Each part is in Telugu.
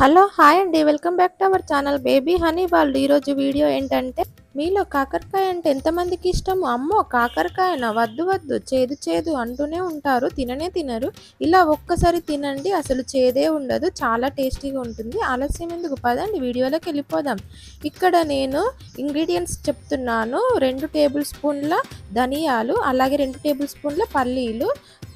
హలో హాయ్ అండి. Welcome back to our channel Baby Honey వాళ్ళు ఈరోజు వీడియో ఏంటంటే మీలో కాకరకాయ అంటే ఎంతమందికి ఇష్టము? అమ్మో కాకరకాయన? వద్దు వద్దు చేదు చేదు అంటూనే ఉంటారు. తిననే తినరు. ఇలా ఒక్కసారి తినండి అసలు చేదే ఉండదు. చాలా టేస్టీగా ఉంటుంది. ఆలస్యం ఎందుకు? పదండి వీడియోలోకి వెళ్ళిపోదాం. ఇక్కడ నేను ఇంగ్రీడియంట్స్ చెప్తున్నాను. రెండు టేబుల్ స్పూన్ల ధనియాలు అలాగే రెండు టేబుల్ స్పూన్ల పల్లీలు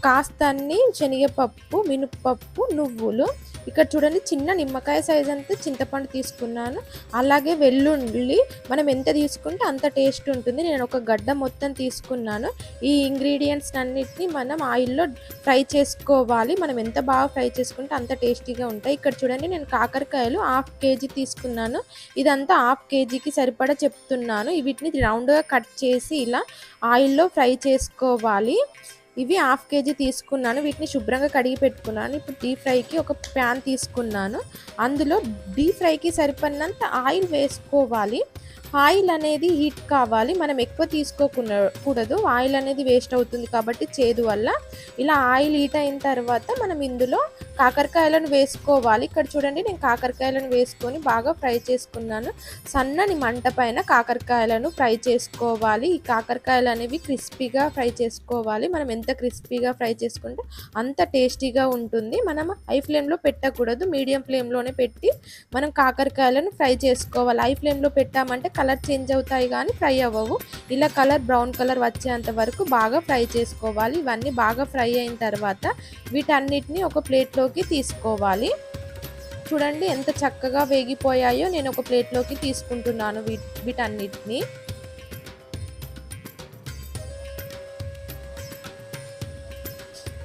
కాస్తన్ని శనగపప్పు మినపప్పు నువ్వులు. ఇక్కడ చూడండి చిన్న నిమ్మకాయ సైజ్ అంతా చింతపండు తీసుకున్నాను. అలాగే వెల్లుల్లి మనం ఎంత తీసుకుంటే అంత టేస్ట్ ఉంటుంది. నేను ఒక గడ్డ మొత్తం తీసుకున్నాను. ఈ ఇంగ్రీడియంట్స్ అన్నిటిని మనం ఆయిల్లో ఫ్రై చేసుకోవాలి. మనం ఎంత బాగా ఫ్రై చేసుకుంటే అంత టేస్టీగా ఉంటాయి. ఇక్కడ చూడండి నేను కాకరకాయలు హాఫ్ కేజీ తీసుకున్నాను. ఇదంతా హాఫ్ కేజీకి సరిపడా చెప్తున్నాను. వీటిని రౌండ్గా కట్ చేసి ఇలా ఆయిల్లో ఫ్రై చేసుకోవాలి. ఇవి హాఫ్ కేజీ తీసుకున్నాను వీటిని శుభ్రంగా కడిగి పెట్టుకున్నాను. ఇప్పుడు డీప్ ఫ్రైకి ఒక ప్యాన్ తీసుకున్నాను. అందులో డీప్ ఫ్రైకి సరిపడినంత ఆయిల్ వేసుకోవాలి. ఆయిల్ అనేది హీట్ కావాలి. మనం ఎక్కువ తీసుకోకూడదు ఆయిల్ అనేది వేస్ట్ అవుతుంది కాబట్టి చేదు వల్ల. ఇలా ఆయిల్ హీట్ అయిన తర్వాత మనం ఇందులో కాకరకాయలను వేసుకోవాలి. ఇక్కడ చూడండి నేను కాకరకాయలను వేసుకొని బాగా ఫ్రై చేసుకున్నాను. సన్నని మంట పైన కాకరకాయలను ఫ్రై చేసుకోవాలి. ఈ కాకరకాయలు అనేవి క్రిస్పీగా ఫ్రై చేసుకోవాలి. మనం ఎంత క్రిస్పీగా ఫ్రై చేసుకుంటే అంత టేస్టీగా ఉంటుంది. మనం హై ఫ్లేమ్లో పెట్టకూడదు. మీడియం ఫ్లేమ్లోనే పెట్టి మనం కాకరకాయలను ఫ్రై చేసుకోవాలి. హై ఫ్లేమ్లో పెట్టామంటే కలర్ చేంజ్ అవుతాయి కానీ ఫ్రై అవ్వవు. ఇలా కలర్ బ్రౌన్ కలర్ వచ్చేంత వరకు బాగా ఫ్రై చేసుకోవాలి. ఇవన్నీ బాగా ఫ్రై అయిన తర్వాత వీటన్నిటిని ఒక ప్లేట్లోకి తీసుకోవాలి. చూడండి ఎంత చక్కగా వేగిపోయాయో నేను ఒక ప్లేట్లోకి తీసుకుంటున్నాను వీటన్నిటిని.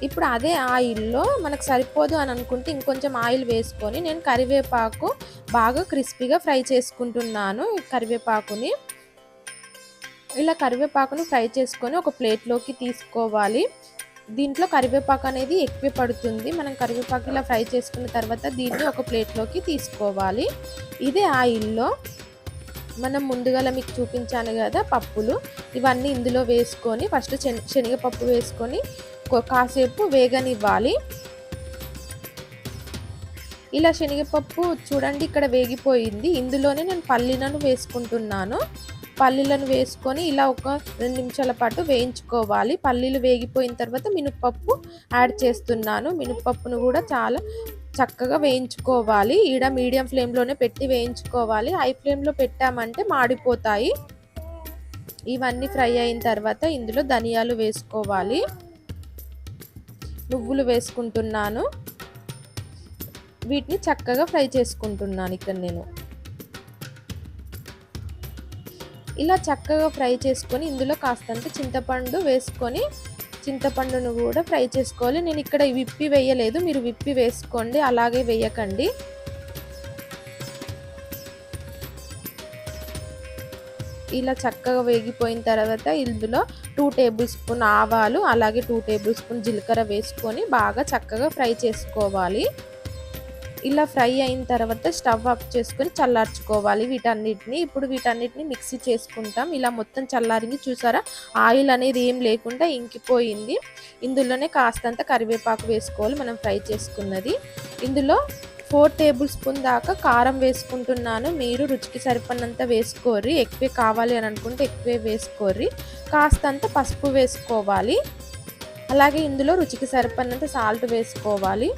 ఇప్పుడు అదే ఆయిల్లో మనకు సరిపోదు అని అనుకుంటే ఇంకొంచెం ఆయిల్ వేసుకొని నేను కరివేపాకు బాగా క్రిస్పీగా ఫ్రై చేసుకుంటున్నాను. కరివేపాకుని ఇలా కరివేపాకుని ఫ్రై చేసుకొని ఒక ప్లేట్లోకి తీసుకోవాలి. దీంట్లో కరివేపాకు అనేది ఎక్కువ పడుతుంది. మనం కరివేపాకు ఇలా ఫ్రై చేసుకున్న తర్వాత దీన్ని ఒక ప్లేట్లోకి తీసుకోవాలి. ఇదే ఆయిల్లో మనం ముందుగా మీకు చూపించాను కదా పప్పులు. ఇవన్నీ ఇందులో వేసుకొని ఫస్ట్ శనగపప్పు వేసుకొని కాసేపు వేగనివ్వాలి. ఇలా శనగపప్పు చూడండి ఇక్కడ వేగిపోయింది. ఇందులోనే నేను పల్లీలను వేసుకుంటున్నాను. పల్లీలను వేసుకొని ఇలా ఒక రెండు నిమిషాల పాటు వేయించుకోవాలి. పల్లీలు వేగిపోయిన తర్వాత మినప్పప్పు యాడ్ చేస్తున్నాను. మినప్పప్పును కూడా చాలా చక్కగా వేయించుకోవాలి. ఈడ మీడియం ఫ్లేమ్లోనే పెట్టి వేయించుకోవాలి. హై ఫ్లేమ్లో పెట్టామంటే మాడిపోతాయి. ఇవన్నీ ఫ్రై అయిన తర్వాత ఇందులో ధనియాలు వేసుకోవాలి. నువ్వులు వేసుకుంటున్నాను. వీటిని చక్కగా ఫ్రై చేసుకుంటున్నాను ఇక్కడ నేను. ఇలా చక్కగా ఫ్రై చేసుకొని ఇందులో కాస్తంత చింతపండు వేసుకొని చింతపండును కూడా ఫ్రై చేసుకోవాలి. నేను ఇక్కడ విప్పి వేయలేదు. మీరు విప్పి వేసుకోండి. అలాగే వేయకండి. ఇలా చక్కగా వేగిపోయిన తర్వాత ఇందులో టూ టేబుల్ స్పూన్ ఆవాలు అలాగే టూ టేబుల్ స్పూన్ జీలకర్ర వేసుకొని బాగా చక్కగా ఫ్రై చేసుకోవాలి. ఇలా ఫ్రై అయిన తర్వాత స్టవ్ ఆఫ్ చేసుకొని చల్లార్చుకోవాలి వీటన్నిటిని. ఇప్పుడు వీటన్నిటిని మిక్సీ చేసుకుంటాం. ఇలా మొత్తం చల్లారింది చూసారా? ఆయిల్ అనేది ఏం లేకుండా ఇంకిపోయింది. ఇందులోనే కాస్తంత కరివేపాకు వేసుకోవాలి మనం ఫ్రై చేసుకున్నది. ఇందులో ఫోర్ టేబుల్ స్పూన్ దాకా కారం వేసుకుంటున్నాను. మీరు రుచికి సరిపడినంత వేసుకోర్రి. ఎక్కువే కావాలి అని అనుకుంటే ఎక్కువే వేసుకోర్రి. కాస్తంత పసుపు వేసుకోవాలి. అలాగే ఇందులో రుచికి సరిపడినంత సాల్ట్ వేసుకోవాలి.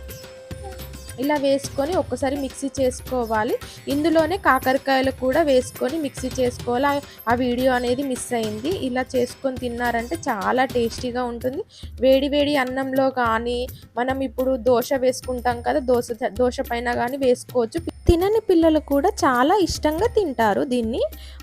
ఇలా వేసుకొని ఒక్కసారి మిక్సీ చేసుకోవాలి. ఇందులోనే కాకరకాయలు కూడా వేసుకొని మిక్సీ చేసుకోవాలి. ఆ వీడియో అనేది మిస్ అయింది. ఇలా చేసుకొని తిన్నారంటే చాలా టేస్టీగా ఉంటుంది. వేడి వేడి అన్నంలో కానీ మనం ఇప్పుడు దోశ వేసుకుంటాం కదా దోశ దోశ పైన కానీ వేసుకోవచ్చు. తినని పిల్లలు కూడా చాలా ఇష్టంగా తింటారు దీన్ని.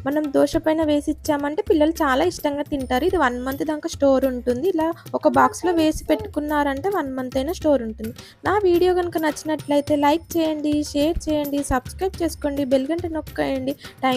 మనం దోశ పైన వేసి ఇచ్చామంటే పిల్లలు చాలా ఇష్టంగా తింటారు. ఇది వన్ మంత్ దాకా స్టోర్ ఉంటుంది. ఇలా ఒక బాక్స్లో వేసి పెట్టుకున్నారంటే వన్ మంత్ అయినా స్టోర్ ఉంటుంది. నా వీడియో కనుక నచ్చినట్లయితే లైక్ చేయండి షేర్ చేయండి సబ్స్క్రైబ్ చేసుకోండి బెల్గంట నొక్కేయండి. థ్యాంక్